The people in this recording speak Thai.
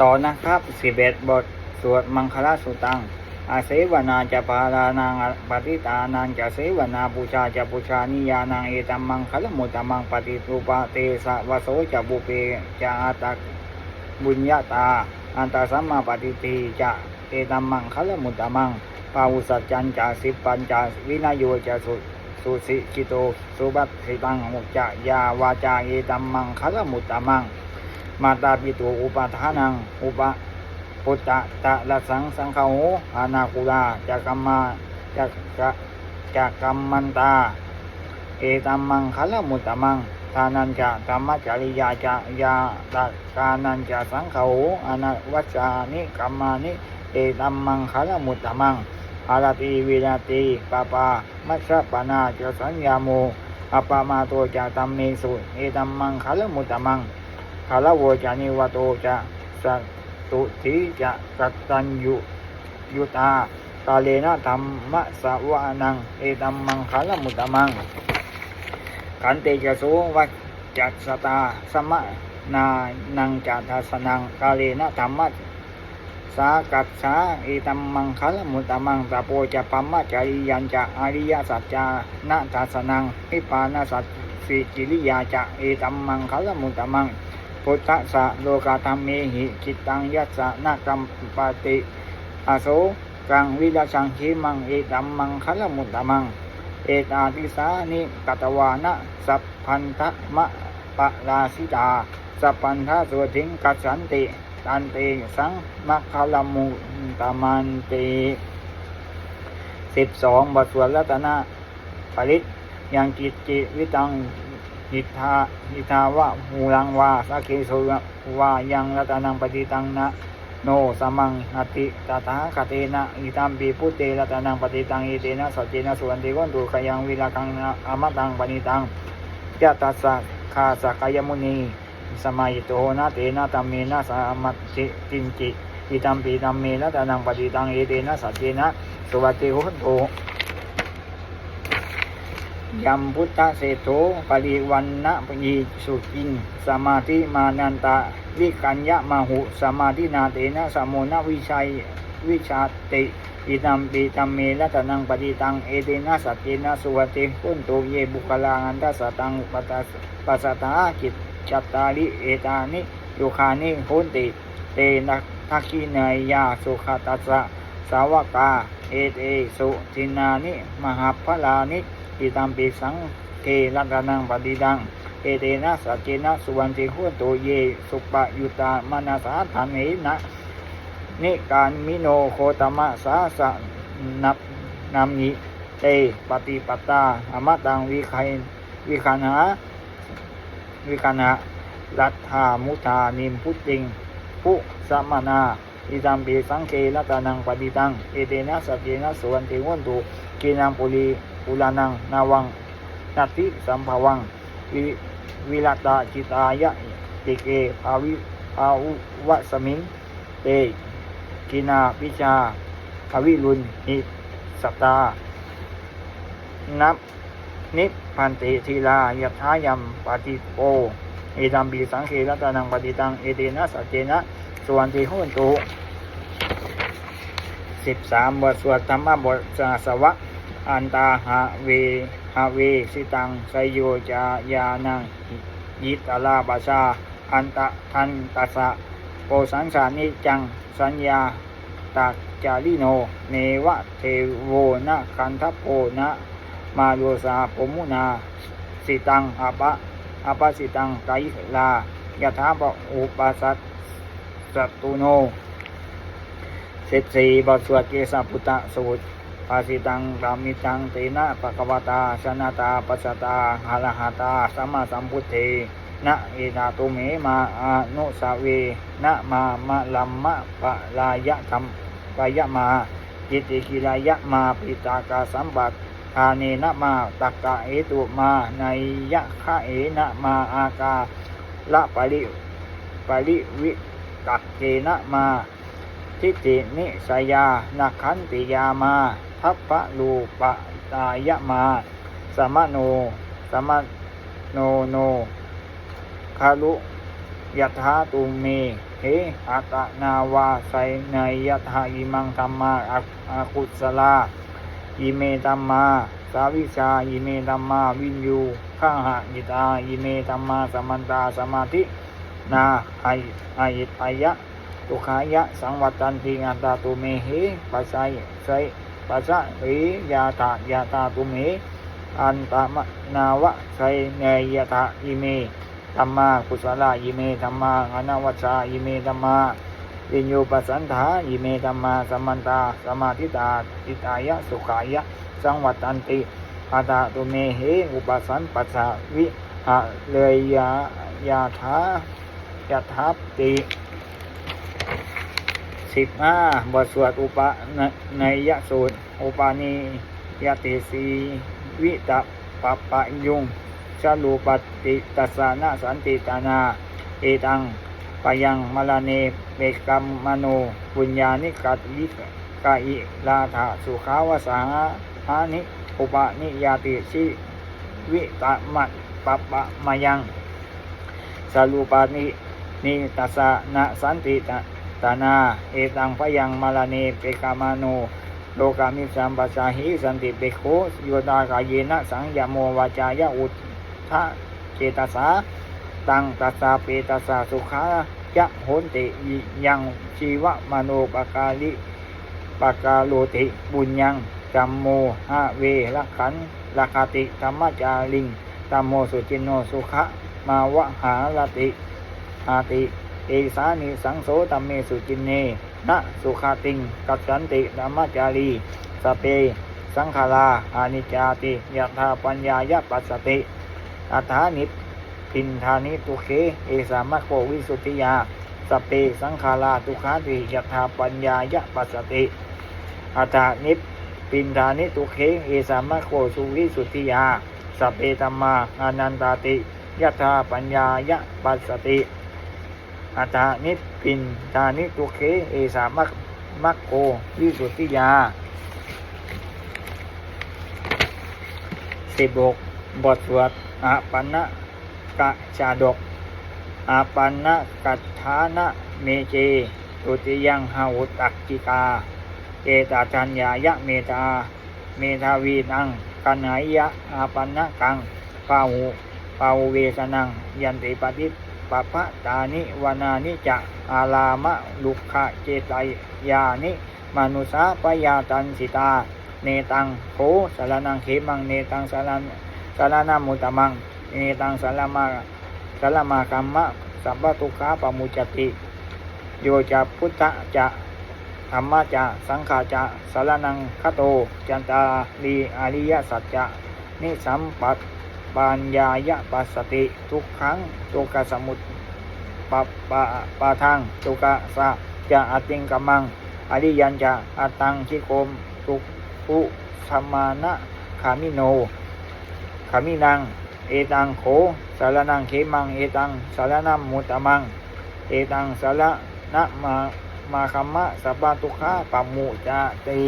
ต่อนะครับสิบเอ็ดบท สวดมังคลาสุตัง อาเสวนาจะปารานังปฏิตานังจะเสวนาบูชาจะบูชานิยานังเอตัมมังคลมุตตมังปฏิรูปเตสะวโสจะบุเปจะอาตักบุญญาตา อันตสัมมาปฏิทีจะเอตัมมังคลมุตตมังปาวุสัจจันจะสิปัญจะวินายโยจะสุสุสิกิโตสุบัตสิตังมุจจะยาวาจาเอตัมมังคลมุตตมัง มาตาปิตุอุปาทานัง อุปปุตตะตะละสังสังฆโหอานาคุลาจักกัมมาจักกะจักกัมมันตา เอตัมมังคลมุตตมังทานันจะธรรมจริยาจะยาตะกานันจะสังฆโหอนาวัจจานิกัมมานิ เอตัมมังคลมุตตมังอารติวิราติปาปามัชฌปนาจะสัญญาโมอปามาโตจะตัมเมสุเอตัมมังคลมุตตมัง คาลโวจานิวโตจะสัตุทิจะกัตัญยุยุตากาเลนะธรรมะสวานังเอตัมมังคาลมุตตมังขันเตจะโสวัจจัสตาสมะนานังจัตสนังกาเลนะธรรมะสากัจฉาเอตัมมังคาลมุตตมังตะโปจะปัมมะจาริยันจะอริยสัจจานะทัสนังนิพพานะสัจสิกิริยาจะเอตัมมังคาลมุตตมัง พุทธะสะโลกาธรรมเมหิจิตตังยัสสะนากรรมปติอาโสกังวิลาชังหิมังเอตัมมังคลมุตตมัง เอตาติสานิกัตวานะสัพพันธะมะปะราสิตาสัพพันธะสุทิงกัจฉันติตันเตสังมัคคลมุตตมันติสิบสองบทสวดรัตนะปริตยังจิตจิวิตัง หิทาหิทาวะหูรังวาสักเคโสวายังรัตนังปฏิตังนะโนสมังนติตถาคาเตนะอิตัมปีพุเตรัตนังปฏิตังอิเตนะสัจเจนะสุวันติวันตุขยังวิลาคังนะอมตังปณิตังยะตัสสะคาสกายมุนีสมัยโตนะเตนะตัมเมนะสามัติตินจิอิตัมปีตัมเมรัตนังปฏิตังอิเตนะสัจเจนะสุวัติวันตุ ยัมพุทธเศรษโธปริวันนะปยีสุกิน สมาธิมานันตะวิกัญญะมาหุ สมาธินาเตนะสมุนวิชัยวิชาติอิตัมปีตัมเมรัตนังปฏิตัง เอเตนะสัจเจนะสุวัติพุนโตเยบุคลางันตสตังปัสสปัสสตาจิตจัตตาริเอตานิโยคานิโหนติ เตนะทักขิเนยยาสุขตัสสะสาวกา เอเตสุทินานิ มหาพลานิ อิตัมปิสังเทรัตนังปฏิดัง เอเตนะสัจเจนะสุวรรณติหุโตเย สุปะยุตามานาสาธานินะนิการมิโนโคตมะสาสะนับนามิเตปฏิปตาอมตังวิคัยวิคันาวิคันหารัตถามุทานิมพุทธิงพุสมนาอิตัมปิสังเครัตนังปฏิตัง เอเตนะสัจเจนะสุวรรณติหุโตกินังปุรี ปุลานังนาวังนัตติสัมภวังวิวิลตาจิตายะติเกภาวิภาวัสมิงเตกินาปิชาภวิรุณหิสตา นับนิพพันติทีลายัทายัมปฏิโปเอตัมปีสังเครัตนังปฏิตัง เอเตนะสัจเจนะสวนติหุนตุสิบสามบทสวดธรรมบทสาสวะ อันตาหะเวหะเวสิตังไสโยจายานังยิตาลาบาชาอันตะทันตัสะโปสังสานิจังสัญญาตัจาริโน เนวะเทโวนะคันทโปนะมาโยสาปมุนาสิตังอปะอปะสิตังไกลายะถาปะอุปสัตสตุโนสิบสี่บสวดเกสาพุตตะสูตร ภาสิตังรามิตังเตนะปะกวตาชนะตาปัสสตาหะรหะตาสัมมาสัมพุทเทนะเอตาตุเมมาอานุสาเวนะมามะลัมมะปะลายะธรรมปะยะมาจิติกิรายะมาปิตากาสัมบัติทาเนนะมาตักกะเอตุมาในยะคะเอนะมาอากาละปริปริวิกักเกนะมาทิฏฐินิสยานักขันติยามา ทัพพะลูปะตายะมาสมโนสมโนโนคารุยถาตุเมเหอัตนาวาไสเนยยะทาอิมังธรรมาอาอากุศลาอิเมตัมมาสาวิชาอิเมตัมมาวินยูข้าหะยิตาอิเมตัมมาสมันตาสมาธินาไอไอไอยะตุขายะสังวัตันติงอัตตาตุเมเหปัสสัยไส ปัสสะหิยาตายาตาตุเม อันตมนาวะไสเนยตะอิเมธรรมากุศลาอิเมธรรมาอนวัชชาอิเมธรรมาวิญญูปสันธาอิเมธรรมาสมันตาสมาธิตาติตายะสุขายะ สังวัตันติอาตาตุเมเหอุปสันปัสสาวิหะเลยยายาธายาทัปติ สิบห้าบทสวดอุปในยสูตร อุปาณียติสีวิตะปะปะยุงชาลูปติตัสานะสันติตานา เอตังปยังมลาเนเมกัมมโนปุญญานิกัตวิกาอิลาถาสุขาวสาหานิอุปนิยติชิวิตะมัตปะปะมายังสารูปานินิตัสสานะสันติตา ตานา เอตังพยังมาลาเนเปกามโนโลกามิสัมปัสสาหิสันติเปโคโยตากายเยนะ สังยโมวาจายะอุทธะเจตสา ตังตัสสาเปตัสสาสุขาจะโหนติยังชีวะมโนปกาลิปกาโลติบุญยังจัมโมหะเวละขันลคาติธรรมจาริงตัมโมสุจินโนสุขะมาวะหาลติหาติ เอสานิสังโสตัมเมสุจินเนนะสุขาติง กัจจันติธรรมจารีสเป สังขาราอานิจาติยถาปัญญายปัสสติอัฏฐานิพินธานิตุเค เอสามะโควิสุทธิยา สเป สังขาราทุขาติยถาปัญญายปัสสติอัฏฐานิปินธานิตุเค เอสามะโคสุวิสุทธิยา สเปตัมมาอนันตาติยถาปัญญายปัสสติ อัตานิปินตานิตุเค เอสามักมักโกวิสุทธิยาสิบหกบทสวดอาปันนะกะชาดก อาปันนะกัตฐานะเมเจตุติยังหาวุตักกิกาเอตาจัญญายะเมตา เมทาวีนังกันไหยะอาปันนะกังปาหูปาหูเวสนัง ยันติปฏิ ปะพะตานิวนานิจะอาลามะลุกขะเจตยานิมนุสาปยาตันสิตา เนตังโขสารนังเขมังเนตังสารสารนามุตมัง เนตังสารมาสารมากัมมะสัพพทุขาปมุจติโยจะพุทธะจะธรรมะจะสังขาจะสารนังคโต จันตาลีอริยสัจจะนิสัมปัต ปัญญายะปัสสติทุกครั้งตุกะสมุตปะปะปะทังตุกะสะจะอติงกัมมังอริยันจะอตังชิโกมตุกุสมานะขามิโนขามินัง เอตังโขสารนังเขมัง เอตังสารนัมมุตมัง เอตังสารนะมามาคัมมะสัพพะทุขาปะมุจติ